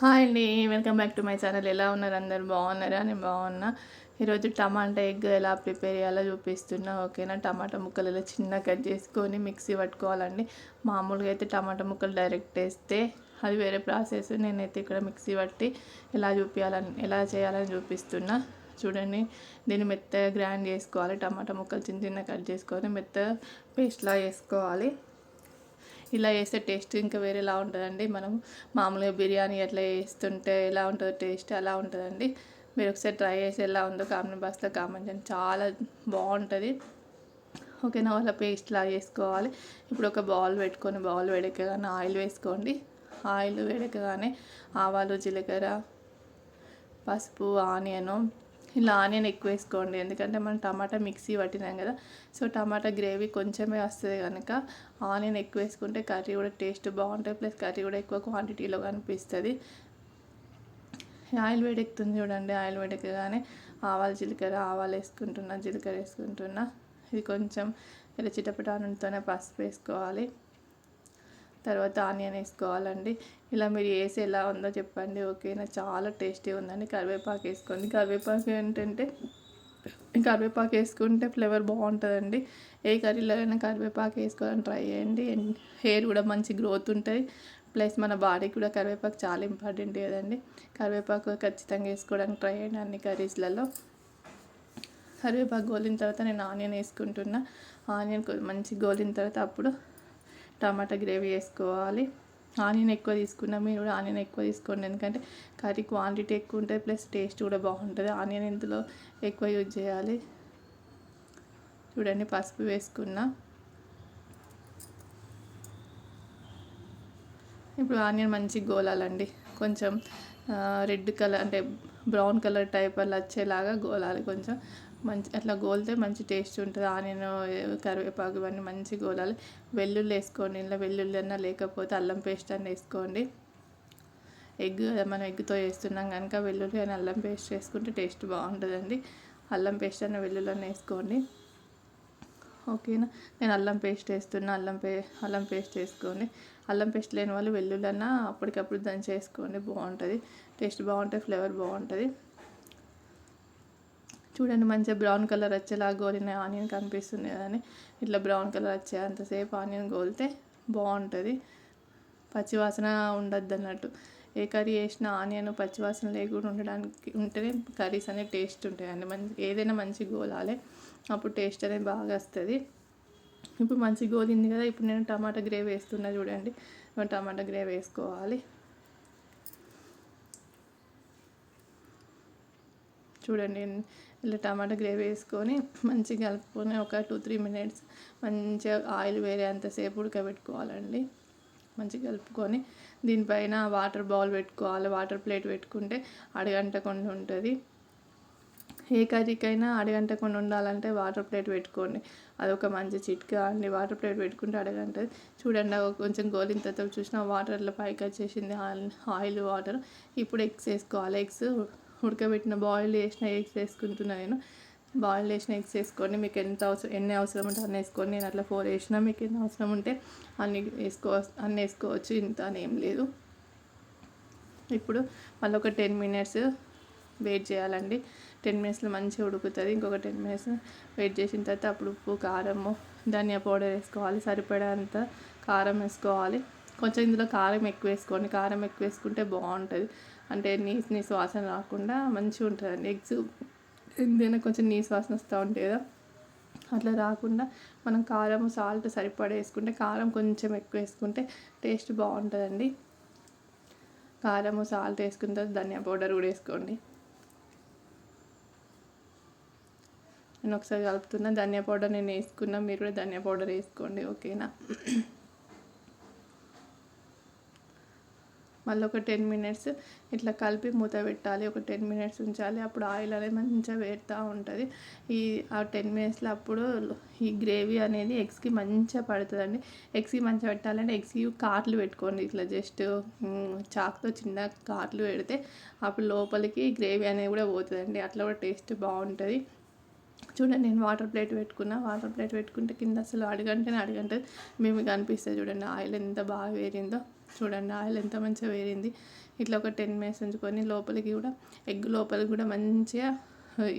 Hi అండి welcome back to my channel. ఎలా ఉన్నారు అందరు? బాగున్నారా? నేను బాగున్నా. ఈరోజు టమాటా ఎగ్ ఎలా ప్రిపేర్ చేయాలో చూపిస్తున్నా ఓకేనా? టమాటా ముక్కలు ఇలా చిన్న కట్ చేసుకొని మిక్సీ పట్టుకోవాలండి. మామూలుగా అయితే టమాటా ముక్కలు డైరెక్ట్ వేస్తే అది వేరే ప్రాసెస్. నేనైతే ఇక్కడ మిక్సీ పట్టి ఎలా చూపించాలని ఎలా చేయాలని చూపిస్తున్నా. చూడండి దీన్ని మెత్తగా గ్రైండ్ చేసుకోవాలి. టమాటా ముక్కలు చిన్న చిన్న కట్ చేసుకొని మెత్తగా పేస్ట్లా చేసుకోవాలి. ఇలా చేస్తే టేస్ట్ ఇంకా వేరేలా ఉంటుందండి. మనం మామూలుగా బిర్యానీ అట్లా వేస్తుంటే ఎలా ఉంటుందో టేస్ట్ అలా ఉంటుందండి. మీరు ఒకసారి ట్రై చేసి ఎలా ఉందో కామెంట్ బాక్స్లో కామెంట్ చేయండి. చాలా బాగుంటుంది. ఓకేనా? వాళ్ళ పేస్ట్ లా వేసుకోవాలి ఇప్పుడు ఒక బౌల్ పెట్టుకొని బౌల్ వేడెక్కగానే ఆయిల్ వేసుకోండి. ఆయిల్ వేడెక్కగానే ఆవాలు జీలకర్ర పసుపు ఆనియను ఇలా ఆనియన్ ఎక్కువ వేసుకోండి. ఎందుకంటే మనం టమాటా మిక్సీ పట్టినాం కదా. సో టమాటా గ్రేవీ కొంచెమే వస్తుంది కనుక ఆనియన్ ఎక్కువ వేసుకుంటే కర్రీ కూడా టేస్ట్ బాగుంటుంది. ప్లస్ కర్రీ కూడా ఎక్కువ క్వాంటిటీలో కనిపిస్తుంది. ఆయిల్ వేడెక్కుతుంది చూడండి. ఆయిల్ వేడెక్కగానే ఆవాలు జీలకర్ర ఆవాలు వేసుకుంటున్నా జీలకర్ర వేసుకుంటున్నా. ఇది కొంచెం ఇలా చిటపటానంతోనే పసుపు వేసుకోవాలి. తర్వాత ఆనియన్ వేసుకోవాలండి. ఇలా మీరు వేసి ఎలా ఉందో చెప్పండి ఓకేనా? చాలా టేస్టీ ఉందండి. కరివేపాకు వేసుకోండి. కరివేపాకు ఏంటంటే కరివేపాకు వేసుకుంటే ఫ్లేవర్ బాగుంటుందండి. ఏ కర్రీలో అయినా కరివేపాకు వేసుకోవాలని ట్రై చేయండి. హెయిర్ కూడా మంచి గ్రోత్ ఉంటుంది. ప్లస్ మన బాడీకి కూడా కరివేపాకు చాలా ఇంపార్టెంట్ కదండి. కరివేపాకు ఖచ్చితంగా వేసుకోవడానికి ట్రై చేయండి అన్ని కర్రీస్లలో. కరివేపాకు గోలిన తర్వాత నేను ఆనియన్ వేసుకుంటున్నా. ఆనియన్ మంచి గోలిన తర్వాత అప్పుడు టమాటా గ్రేవీ వేసుకోవాలి. ఆనియన్ ఎక్కువ తీసుకున్నా మీరు కూడా ఆనియన్ ఎక్కువ తీసుకోండి. ఎందుకంటే కర్రీ క్వాంటిటీ ఎక్కువ ఉంటుంది ప్లస్ టేస్ట్ కూడా బాగుంటుంది. ఆనియన్ ఇందులో ఎక్కువ యూజ్ చేయాలి. చూడండి పసుపు వేసుకున్నా. ఇప్పుడు ఆనియన్ మంచిగా గోలాలండి. కొంచెం రెడ్ కలర్ అంటే బ్రౌన్ కలర్ టైప్ అలా వచ్చేలాగా గోలాలి కొంచెం. మంచి అట్లా గోలితే మంచి టేస్ట్ ఉంటుంది. ఆనియన్ కరివేపాకు ఇవన్నీ మంచి గోలాలి. వెల్లుల్లి వేసుకోండి. ఇంట్లో వెల్లుల్లి అన్నా లేకపోతే అల్లం పేస్ట్ అన్న వేసుకోండి. ఎగ్ మనం ఎగ్తో వేస్తున్నాం కనుక వెల్లుల్లి అని అల్లం పేస్ట్ వేసుకుంటే టేస్ట్ బాగుంటుందండి. అల్లం పేస్ట్ అన్న వెల్లుల్లి అన్న వేసుకోండి. ఓకేనా? నేను అల్లం పేస్ట్ వేస్తున్నా. అల్లం పే అల్లం పేస్ట్ వేసుకోండి. అల్లం పేస్ట్ లేని వాళ్ళు వెల్లుల్లి అన్నా అప్పటికప్పుడు దంచేసుకోండి బాగుంటుంది. టేస్ట్ బాగుంటుంది ఫ్లేవర్ బాగుంటుంది. చూడండి మంచిగా బ్రౌన్ కలర్ వచ్చేలా గోలిన ఆనియన్ కనిపిస్తుంది కదని ఇట్లా బ్రౌన్ కలర్ వచ్చే అంతసేపు ఆనియన్ గోలితే బాగుంటుంది. పచ్చివాసన ఉండద్దు అన్నట్టు. ఏ కర్రీ వేసినా ఆనియన్ పచ్చివాసన లేకుండా ఉండడానికి ఉంటేనే కర్రీస్ అనేవి టేస్ట్ ఉంటాయండి మంచి ఏదైనా మంచి గోలాలి అప్పుడు టేస్ట్ అనేది బాగా వస్తుంది. ఇప్పుడు మంచి గోలింది కదా ఇప్పుడు నేను టమాటా గ్రేవీ వేస్తున్నా చూడండి. టమాటా గ్రేవీ వేసుకోవాలి. చూడండి. ఇలా టమాటా గ్రేవీ వేసుకొని మంచిగా కలుపుకొని ఒక టూ త్రీ మినిట్స్ మంచిగా ఆయిల్ వేరే అంతసేపు ఉడకబెట్టుకోవాలండి. మంచిగా కలుపుకొని దీనిపైన వాటర్ బౌల్ పెట్టుకోవాలి. వాటర్ ప్లేట్ పెట్టుకుంటే అడగంటకుండా ఉంటుంది. ఏ కర్రీకైనా అడగంటకుండా ఉండాలంటే వాటర్ ప్లేట్ పెట్టుకోండి. అదొక మంచి చిట్కా అండి. వాటర్ ప్లేట్ పెట్టుకుంటే అడగంటది. చూడండి కొంచెం గోలిన తర్వాత చూసిన వాటర్లో పైకి వచ్చేసింది ఆయిల్ వాటర్. ఇప్పుడు ఎగ్స్ వేసుకోవాలి. ఎగ్స్ ఉడకబెట్టిన బాయిల్ చేసిన ఎగ్స్ వేసుకుంటున్నాను నేను. బాయిల్ చేసిన ఎగ్స్ వేసుకొని మీకు ఎంత అవసరం ఎన్ని అవసరం ఉంటే అన్ని వేసుకొని నేను అట్లా ఫోర్ వేసిన మీకు ఎన్ని అవసరం ఉంటే అన్ని వేసుకో అన్నీ వేసుకోవచ్చు ఇంత అని ఏం లేదు. ఇప్పుడు మళ్ళీ ఒక టెన్ మినిట్స్ వెయిట్ చేయాలండి. టెన్ మినిట్స్లో మంచిగా ఉడుకుతుంది. ఇంకొక టెన్ మినిట్స్ వెయిట్ చేసిన తర్వాత అప్పుడు ఉప్పు కారము ధనియా పౌడర్ వేసుకోవాలి. సరిపడేంత కారం వేసుకోవాలి. కొంచెం ఇందులో కారం ఎక్కువ వేసుకోండి. కారం ఎక్కువ వేసుకుంటే బాగుంటుంది. అంటే నీస్ నీస్ వాసన రాకుండా మంచిగా ఉంటుందండి ఎగ్స్ ఎందుకైనా కొంచెం నీస్ వాసన వస్తూ ఉంటాయి కదా అట్లా రాకుండా మనం కారం సాల్ట్ సరిపడా వేసుకుంటే కారం కొంచెం ఎక్కువ వేసుకుంటే టేస్ట్ బాగుంటుందండి. కారము సాల్ట్ వేసుకున్న తర్వాత ధనియా పౌడర్ కూడా వేసుకోండి. నేను ఒకసారి కలుపుతున్నా ధనియా పౌడర్ నేను వేసుకున్నా మీరు కూడా ధనియా పౌడర్ వేసుకోండి ఓకేనా? మళ్ళీ ఒక టెన్ మినిట్స్ ఇట్లా కలిపి మూత పెట్టాలి. ఒక టెన్ మినిట్స్ ఉంచాలి. అప్పుడు ఆయిల్ అనేది మంచిగా వేరుతూ ఉంటుంది. ఈ ఆ టెన్ మినిట్స్లో అప్పుడు ఈ గ్రేవీ అనేది ఎగ్స్కి మంచిగా పడుతుందండి. ఎగ్స్కి మంచిగా పెట్టాలంటే ఎగ్స్కి కాట్లు పెట్టుకోండి. ఇట్లా జస్ట్ చాక్తో చిన్న కాట్లు పెడితే అప్పుడు లోపలికి గ్రేవీ అనేది కూడా పోతుందండి. అట్లా కూడా టేస్ట్ బాగుంటుంది. చూడండి నేను వాటర్ ప్లేట్ పెట్టుకున్నా. వాటర్ ప్లేట్ పెట్టుకుంటే కింద అసలు అడగంటేనే అడగంటే మేము కనిపిస్తుంది చూడండి ఆయిల్ ఎంత బాగా వేరిందో. చూడండి ఆయిల్ ఎంత మంచిగా వేరింది. ఇట్లా ఒక టెన్ మినిట్స్ ఉంచుకొని లోపలికి కూడా ఎగ్ లోపలికి కూడా మంచిగా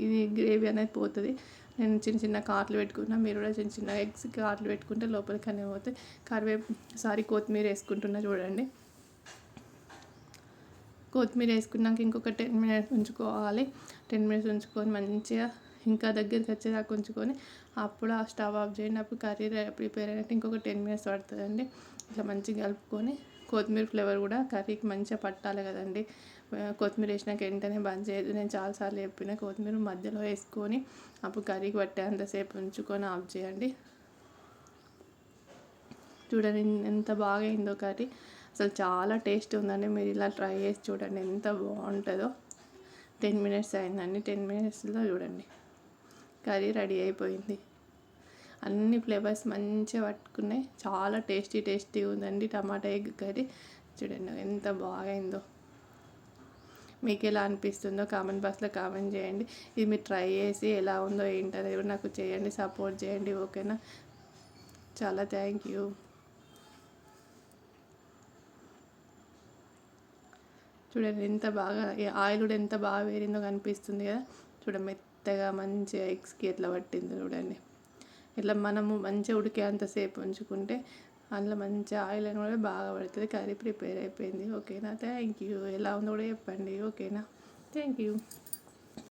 ఇది గ్రేవీ అనేది పోతుంది. నేను చిన్న చిన్న కాట్లు పెట్టుకున్నా మీరు కూడా చిన్న చిన్న ఎగ్స్ కాట్లు పెట్టుకుంటే లోపలికి అనేవి పోతాయి. కరివేపు సారీ కొత్తిమీర వేసుకుంటున్నా చూడండి. కొత్తిమీర వేసుకున్నాక ఇంకొక టెన్ మినిట్స్ ఉంచుకోవాలి. టెన్ మినిట్స్ ఉంచుకొని మంచిగా ఇంకా దగ్గరికి వచ్చేదాకా ఉంచుకొని అప్పుడు ఆ స్టవ్ ఆఫ్ చేయండి. అప్పుడు కర్రీ ప్రిపేర్ అయినట్టు ఇంకొక టెన్ మినిట్స్ పడుతుందండి. ఇట్లా మంచిగా కలుపుకొని కొత్తిమీర ఫ్లేవర్ కూడా కర్రీకి మంచిగా పట్టాలి కదండి. కొత్తిమీర వేసినాక వెంటనే బంద్ చేయదు నేను చాలాసార్లు చెప్పిన కొత్తిమీర మధ్యలో వేసుకొని అప్పుడు కర్రీకి పట్టేంతసేపు ఉంచుకొని ఆఫ్ చేయండి. చూడండి ఎంత బాగా అయిందో కర్రీ. అసలు చాలా టేస్ట్ ఉందండి. మీరు ఇలా ట్రై చేసి చూడండి ఎంత బాగుంటుందో. టెన్ మినిట్స్ అయిందండి. టెన్ మినిట్స్లో చూడండి. కర్రీ రెడీ అయిపోయింది. అన్ని ఫ్లేవర్స్ మంచిగా పట్టుకున్నాయి. చాలా టేస్టీ టేస్టీ ఉందండి టమాటా ఎగ్ కర్రీ. చూడండి ఎంత బాగా అయిందో మీకు ఎలా అనిపిస్తుందో కామెంట్ బాక్స్లో కామెంట్ చేయండి. ఇది మీరు ట్రై చేసి ఎలా ఉందో ఏంటనేది నాకు చేయండి సపోర్ట్ చేయండి ఓకేనా? చాలా థ్యాంక్ యూ. చూడండి ఎంత బాగా ఆయిల్ కూడా ఎంత బాగా వేరిందో కనిపిస్తుంది కదా. చూడండి మెత్తగా మంచిగా ఎగ్స్కి ఎట్లా పట్టింది చూడండి. ఇట్లా మనము మంచిగా ఉడికేంతసేపు ఉంచుకుంటే అందులో మంచి ఆయిల్ అని కూడా బాగా పడుతుంది. కర్రీ ప్రిపేర్ అయిపోయింది. ఓకేనా? థ్యాంక్ యూ ఎలా ఉందో కూడా చెప్పండి. ఓకేనా? Thank you